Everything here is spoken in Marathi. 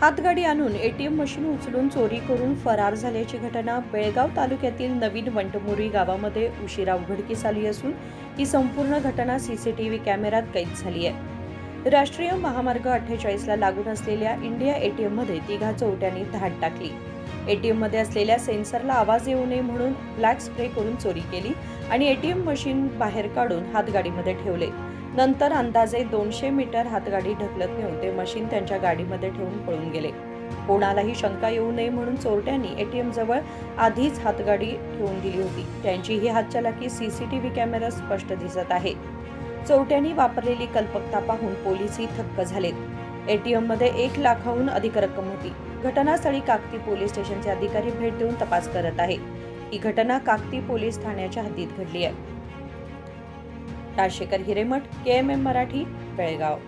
हातगाडी आणून एटीएम मशीन उचलून चोरी करून फरार झाल्याची घटना बेळगाव तालुक्यातील नवीन वंटमुरी गावामध्ये उशिरा उघडकीस आली असून ही संपूर्ण घटना सीसीटीव्ही कॅमेऱ्यात कैद झाली आहे. राष्ट्रीय महामार्ग अठ्ठेचाळीसला लागून असलेल्या इंडिया एटीएममध्ये तिघा चोरट्यांनी धाड टाकली. एटीएममध्ये असलेल्या सेन्सरला आवाज येऊ नये म्हणून ब्लॅक स्प्रे करून चोरी केली आणि एटीएम मशीन बाहेर काढून हातगाडीमध्ये ठेवले. नंतर अंदाजे दोनशे मीटर हातगाडी ढकलत नेऊन ते मशीन त्यांच्या गाडीमध्ये ठेवून पळून गेले. कोणालाही शंका येऊ नये म्हणून चोरट्यांनी एटीएम जवळ आधीच हातगाडी ठेवून दिली होती. त्यांची ही हातचलाकी सीसीटीव्ही कॅमेरा स्पष्ट दिसत आहे. चोरट्यांनी वापरलेली कल्पकता पाहून पोलीसही थक्क झालेत. एटीएममध्ये एक लाखाहून अधिक रक्कम होती. घटनास्थळी काकती पोलीस स्टेशनचे अधिकारी भेट देऊन तपास करत आहे ही घटना काकती पोलीस ठाण्याच्या हद्दीत घडली आहे. Rajashekhar Hiremath K M M Marathi Belgaum.